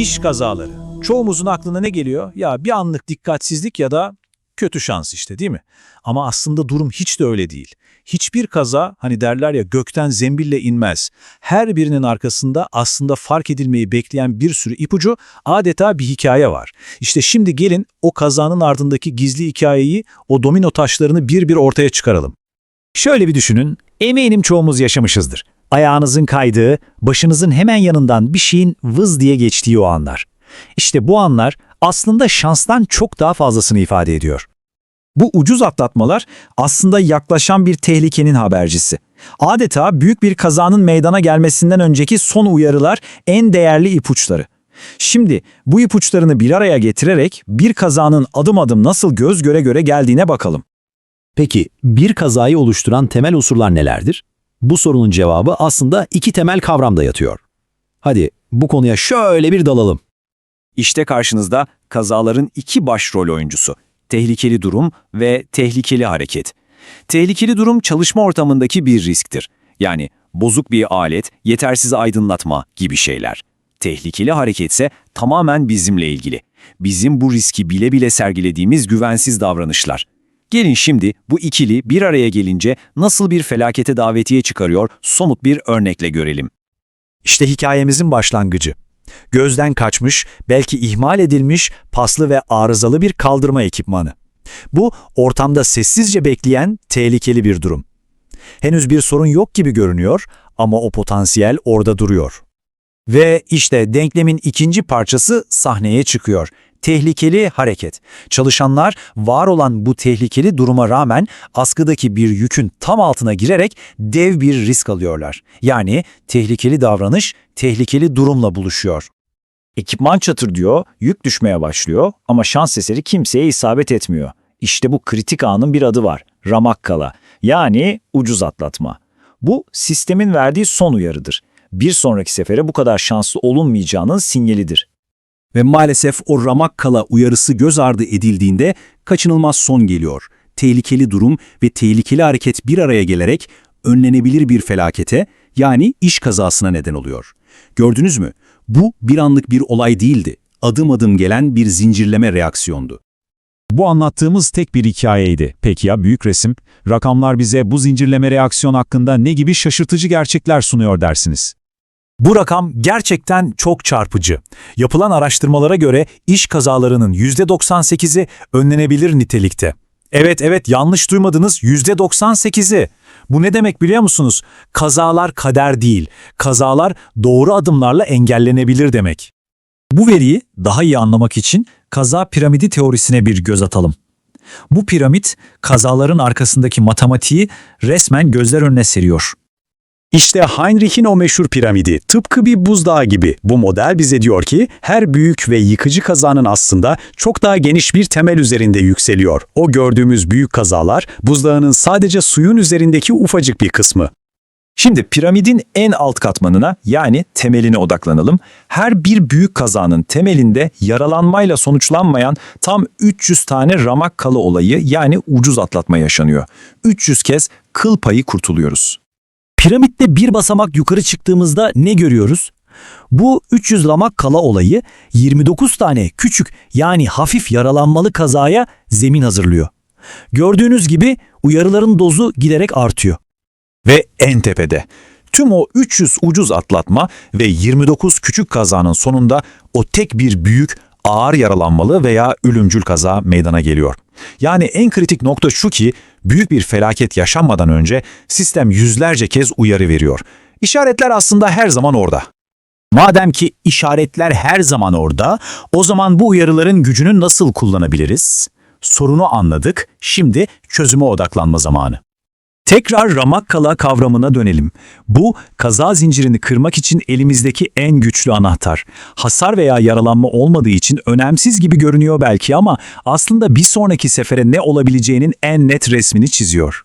İş kazaları. Çoğumuzun aklına ne geliyor? Ya bir anlık dikkatsizlik ya da kötü şans işte değil mi? Ama aslında durum hiç de öyle değil. Hiçbir kaza hani derler ya gökten zembille inmez. Her birinin arkasında aslında fark edilmeyi bekleyen bir sürü ipucu adeta bir hikaye var. İşte şimdi gelin o kazanın ardındaki gizli hikayeyi, o domino taşlarını bir bir ortaya çıkaralım. Şöyle bir düşünün, eminim çoğumuz yaşamışızdır. Ayağınızın kaydığı, başınızın hemen yanından bir şeyin vız diye geçtiği o anlar. İşte bu anlar aslında şanstan çok daha fazlasını ifade ediyor. Bu ucuz atlatmalar aslında yaklaşan bir tehlikenin habercisi. Adeta büyük bir kazanın meydana gelmesinden önceki son uyarılar en değerli ipuçları. Şimdi bu ipuçlarını bir araya getirerek bir kazanın adım adım nasıl göz göre göre geldiğine bakalım. Peki bir kazayı oluşturan temel unsurlar nelerdir? Bu sorunun cevabı aslında iki temel kavramda yatıyor. Hadi bu konuya şöyle bir dalalım. İşte karşınızda kazaların iki başrol oyuncusu. Tehlikeli durum ve tehlikeli hareket. Tehlikeli durum çalışma ortamındaki bir risktir. Yani bozuk bir alet, yetersiz aydınlatma gibi şeyler. Tehlikeli hareket ise tamamen bizimle ilgili. Bizim bu riski bile bile sergilediğimiz güvensiz davranışlar. Gelin şimdi bu ikili bir araya gelince nasıl bir felakete davetiye çıkarıyor somut bir örnekle görelim. İşte hikayemizin başlangıcı. Gözden kaçmış, belki ihmal edilmiş, paslı ve arızalı bir kaldırma ekipmanı. Bu, ortamda sessizce bekleyen tehlikeli bir durum. Henüz bir sorun yok gibi görünüyor ama o potansiyel orada duruyor. Ve işte denklemin ikinci parçası sahneye çıkıyor. Tehlikeli hareket. Çalışanlar var olan bu tehlikeli duruma rağmen askıdaki bir yükün tam altına girerek dev bir risk alıyorlar. Yani tehlikeli davranış tehlikeli durumla buluşuyor. Ekipman çatır diyor, yük düşmeye başlıyor ama şans eseri kimseye isabet etmiyor. İşte bu kritik anın bir adı var. Ramakkala. Yani ucuz atlatma. Bu sistemin verdiği son uyarıdır. Bir sonraki sefere bu kadar şanslı olunmayacağının sinyalidir. Ve maalesef o Ramakkala uyarısı göz ardı edildiğinde kaçınılmaz son geliyor. Tehlikeli durum ve tehlikeli hareket bir araya gelerek önlenebilir bir felakete yani iş kazasına neden oluyor. Gördünüz mü? Bu bir anlık bir olay değildi. Adım adım gelen bir zincirleme reaksiyondu. Bu anlattığımız tek bir hikayeydi. Peki ya büyük resim? Rakamlar bize bu zincirleme reaksiyon hakkında ne gibi şaşırtıcı gerçekler sunuyor dersiniz? Bu rakam gerçekten çok çarpıcı. Yapılan araştırmalara göre iş kazalarının %98'i önlenebilir nitelikte. Evet evet yanlış duymadınız %98'i. Bu ne demek biliyor musunuz? Kazalar kader değil. Kazalar doğru adımlarla engellenebilir demek. Bu veriyi daha iyi anlamak için kaza piramidi teorisine bir göz atalım. Bu piramit kazaların arkasındaki matematiği resmen gözler önüne seriyor. İşte Heinrich'in o meşhur piramidi tıpkı bir buzdağı gibi. Bu model bize diyor ki her büyük ve yıkıcı kazanın aslında çok daha geniş bir temel üzerinde yükseliyor. O gördüğümüz büyük kazalar buzdağının sadece suyun üzerindeki ufacık bir kısmı. Şimdi piramidin en alt katmanına yani temeline odaklanalım. Her bir büyük kazanın temelinde yaralanmayla sonuçlanmayan tam 300 tane Ramakkala olayı yani ucuz atlatma yaşanıyor. 300 kez kıl payı kurtuluyoruz. Piramitte bir basamak yukarı çıktığımızda ne görüyoruz? Bu 300 lamak kala olayı 29 tane küçük yani hafif yaralanmalı kazaya zemin hazırlıyor. Gördüğünüz gibi uyarıların dozu giderek artıyor. Ve en tepede. Tüm o 300 ucuz atlatma ve 29 küçük kazanın sonunda o tek bir büyük ağır yaralanmalı veya ölümcül kaza meydana geliyor. Yani en kritik nokta şu ki büyük bir felaket yaşanmadan önce sistem yüzlerce kez uyarı veriyor. İşaretler aslında her zaman orada. Madem ki işaretler her zaman orada, o zaman bu uyarıların gücünü nasıl kullanabiliriz? Sorunu anladık, şimdi çözüme odaklanma zamanı. Tekrar Ramakkala kavramına dönelim. Bu, kaza zincirini kırmak için elimizdeki en güçlü anahtar. Hasar veya yaralanma olmadığı için önemsiz gibi görünüyor belki ama aslında bir sonraki sefere ne olabileceğinin en net resmini çiziyor.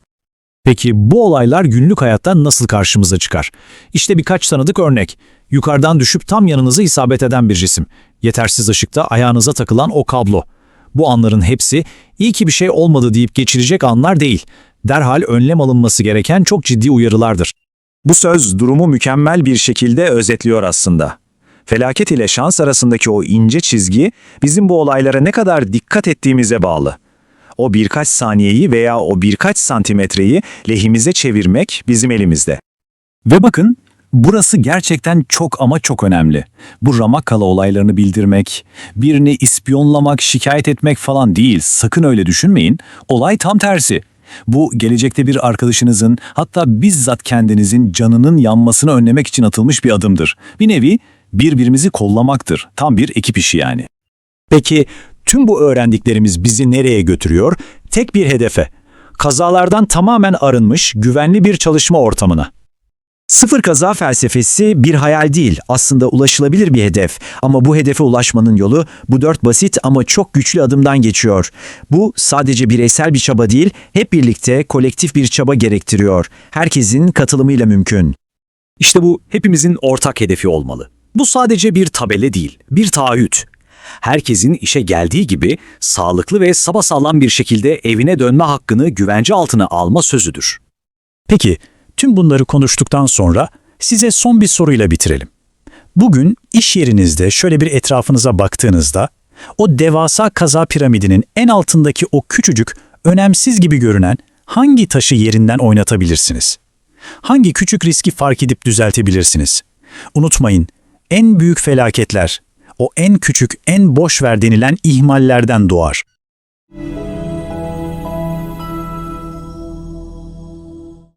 Peki bu olaylar günlük hayatta nasıl karşımıza çıkar? İşte birkaç tanıdık örnek. Yukarıdan düşüp tam yanınıza isabet eden bir cisim. Yetersiz ışıkta ayağınıza takılan o kablo. Bu anların hepsi iyi ki bir şey olmadı deyip geçirecek anlar değil. Derhal önlem alınması gereken çok ciddi uyarılardır. Bu söz durumu mükemmel bir şekilde özetliyor aslında. Felaket ile şans arasındaki o ince çizgi bizim bu olaylara ne kadar dikkat ettiğimize bağlı. O birkaç saniyeyi veya o birkaç santimetreyi lehimize çevirmek bizim elimizde. Ve bakın, burası gerçekten çok ama çok önemli. Bu Ramakkala olaylarını bildirmek, birini ispiyonlamak, şikayet etmek falan değil. Sakın öyle düşünmeyin. Olay tam tersi. Bu gelecekte bir arkadaşınızın hatta bizzat kendinizin canının yanmasını önlemek için atılmış bir adımdır. Bir nevi birbirimizi kollamaktır. Tam bir ekip işi yani. Peki tüm bu öğrendiklerimiz bizi nereye götürüyor? Tek bir hedefe. Kazalardan tamamen arınmış, güvenli bir çalışma ortamına. Sıfır kaza felsefesi bir hayal değil, aslında ulaşılabilir bir hedef. Ama bu hedefe ulaşmanın yolu bu dört basit ama çok güçlü adımdan geçiyor. Bu sadece bireysel bir çaba değil, hep birlikte kolektif bir çaba gerektiriyor. Herkesin katılımıyla mümkün. İşte bu hepimizin ortak hedefi olmalı. Bu sadece bir tabela değil, bir taahhüt. Herkesin işe geldiği gibi sağlıklı ve sapasağlam bir şekilde evine dönme hakkını güvence altına alma sözüdür. Peki, tüm bunları konuştuktan sonra size son bir soruyla bitirelim. Bugün iş yerinizde şöyle bir etrafınıza baktığınızda, o devasa kaza piramidinin en altındaki o küçücük, önemsiz gibi görünen hangi taşı yerinden oynatabilirsiniz? Hangi küçük riski fark edip düzeltebilirsiniz? Unutmayın, en büyük felaketler, o en küçük, en boş ver denilen ihmallerden doğar.